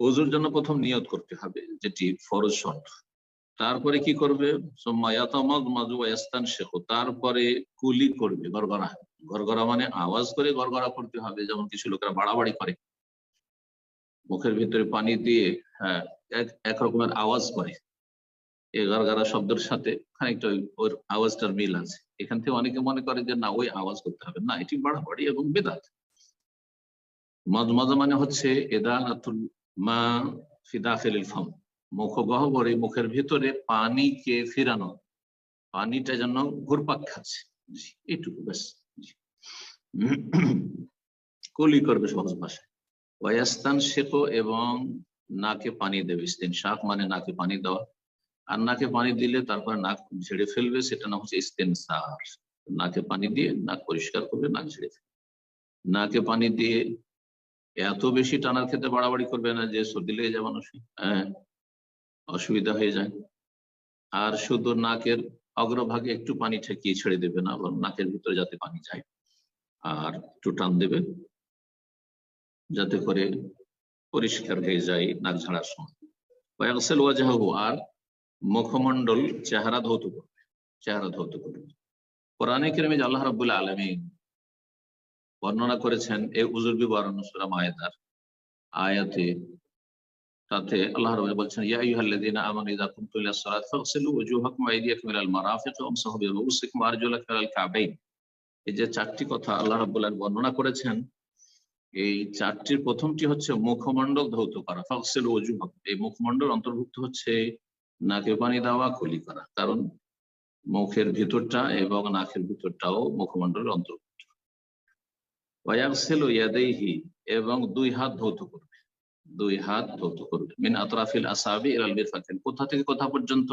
ওজুর জন্য প্রথম নিয়ত করতে হবে যেটি ফরজ শর্ত। তারপরে কি করবে? তারপরে কুলি করবে, গড়গড়া। গড়গড়া মানে আওয়াজ করে গড়গড়া করতে হবে, যেমন কিছু লোকেরা বাড়াবাড়ি করে। মুখের ভিতরে পানি দিয়ে হ্যাঁ এক রকমের আওয়াজ করে। এই গড়গড়া শব্দের সাথে খানিকটা ওর আওয়াজটার মিল আছে। এখান থেকে অনেকে মনে করে যে, না, ওই আওয়াজ করতে হবে। না, এটি বাড়াবাড়ি এবং বেদাত। মজ মজা মানে হচ্ছে এদানাতুল মা ফিদাফিল ফাম। মুখ গহ্বরে মুখের ভিতরে পানিকে ফিরানো, পানিটা যেন ঘুরপাক খাচ্ছে। জি, এইটুকু, ব্যাস। কলি করবে সহজ ভাষায়। ওয়াস্তান শেখো এবং নাকে পানি দেবে। ইস্তেন শাক মানে নাকে পানি দেওয়া। আর নাকে পানি দিলে তারপর নাক ঝেড়ে ফেলবে, সেটা নাম হচ্ছে ইস্তেন সার। নাকে পানি দিয়ে নাক পরিষ্কার করবে, নাক ঝেড়ে ফেলবে। নাকে পানি দিয়ে এত বেশি টানার ক্ষেত্রে বাড়াবাড়ি করবে না যে সর্দি লেগে যাবে মানুষ হ্যাঁ অসুবিধা হয়ে যায়। আর শুধু নাকের অগ্রভাগে একটু পানি ঠেকিয়ে ছেড়ে দেবে না এবং নাকের ভিতরে যাতে পানি যায়, আর একটু টান দেবে, যাতে করে পরিষ্কার হয়ে যায় নাক ঝাড়ার সময়। ওয়াগসেল ওয়াজাহু আর মুখমণ্ডল চেহারা ধৌত করবে, চেহারা ধৌত করবে। কোরআনে কেরমে আল্লাহ রাবুল্লাহ আলমী বর্ণনা করেছেন এই উজুর বিবরণ সুরা মায়েদার আয়াতে। তাতে আল্লাহ রব বলছেন, ইয়া আইয়ুহাল্লাযীনা আমানু ইযা কুমতুম ইলাস সালাত ফাগসিলু ওয়ুজুহাকুম ওয়া আইদিয়াকুম ইলাল মারাফিক ওয়ামসাহু বিরুউসিকুম ওয়া আরজুলাকুম ইলাল কাবাইন। এই যে চারটি কথা আল্লাহ রাব্বুল আলামিন বর্ণনা করেছেন, এই চারটির প্রথমটি হচ্ছে মুখমণ্ডল ধৌত করা, ফাগসিলু ওয়ুজুহাকুম। এই মুখমণ্ডল অন্তর্ভুক্ত হচ্ছে নাকে পানি দেওয়া খুলি করা। কারণ মুখের ভিতরটা এবং নাকের ভিতরটাও মুখমণ্ডলের অন্তর্ভুক্ত। এবং দুই হাত ধৌত করবে। দুই হাত ধৌত করবে। মিন আতরাফিল আসাবি ইলাল মিরফাকিন কোথা থেকে কোথা পর্যন্ত?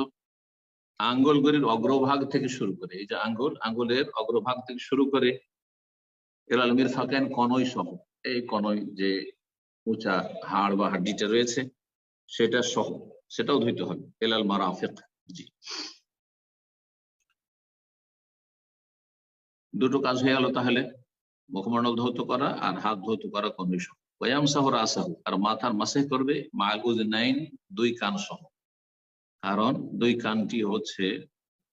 আঙ্গুলগুলির অগ্রভাগ থেকে শুরু করে। এই যে আঙ্গুল, আঙ্গুলের অগ্রভাগ থেকে শুরু করে ইলাল মিরফাকিন কনই সহ। এই কনই যে উঁচা হাড় বা হাড্ডিটা রয়েছে, সেটা সহ। সেটাও ধুইতে হবে। এলাল মারাফিক। জি। দুটো কাজ হয়ে গেল তাহলে। মুখমণ্ডল ধৌত করা আর হাত ধৌত করা সহ ওয়াম সাহর আসাহু আর মাথার মাসে করবে মাল উজনাইন দুই কান সহ। কারণ দুই কানটি হচ্ছে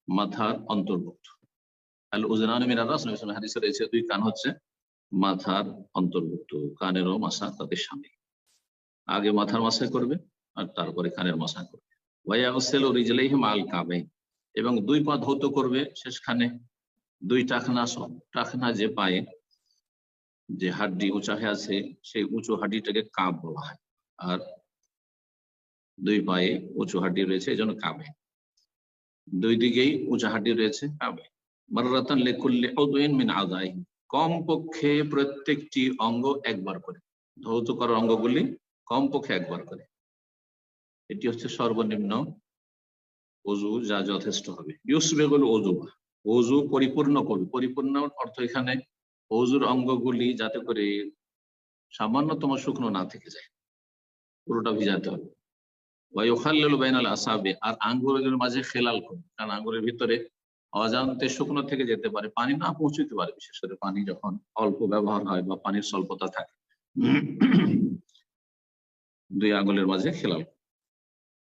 মাথার অন্তর্ভুক্ত। আল উজনান মিনার হাদিসে রয়েছে, দুই কান হচ্ছে মাথার অন্তর্ভুক্ত। কানেরও মাসা তাদের সামনে আগে মাথার মাসে করবে আর তারপরে কানের মাসা করবে। ওয়াইয়াগসেল রিজলাইহিম আল কাবে এবং দুই পা ধৌত করবে শেষখানে। দুই টাকনা সহ। টাকনা যে পায়ে যে হাড্ডি উঁচা হয়ে আছে, সেই উঁচু হাড্ডিটাকে কাপ বলা হয়। আর দুই পায়ে উঁচু হাড্ডি রয়েছে, এই জন্য কাবে দুই দিকেই উঁচা হাড্ডি রয়েছে কাবে মারাতান লেকুল্লে উদইন মিন আদাই কম পক্ষে প্রত্যেকটি অঙ্গ একবার করে। ধৌত করার অঙ্গগুলি কম পক্ষে একবার করে। এটি হচ্ছে সর্বনিম্ন অজু যা যথেষ্ট হবে। ইউসবেগুল অজু অজু পরিপূর্ণ করবে পরিপূর্ণ অর্থ এখানে অজুর অঙ্গগুলি যাতে করে সামান্যতম শুকনো না থেকে যায়। পুরোটা ভিজাতে হবে। বা ইউখাল্লাল বাইনাল আসাবে, আর আঙ্গুরের মাঝে খেলাল করবে কারণ আঙ্গুরের ভিতরে অজান্তে শুকনো থেকে যেতে পারে, পানি না পৌঁছতে পারে, বিশেষ করে পানি যখন অল্প ব্যবহার হয় বা পানির স্বল্পতা থাকে। দুই আঙ্গুলের মাঝে খেলাল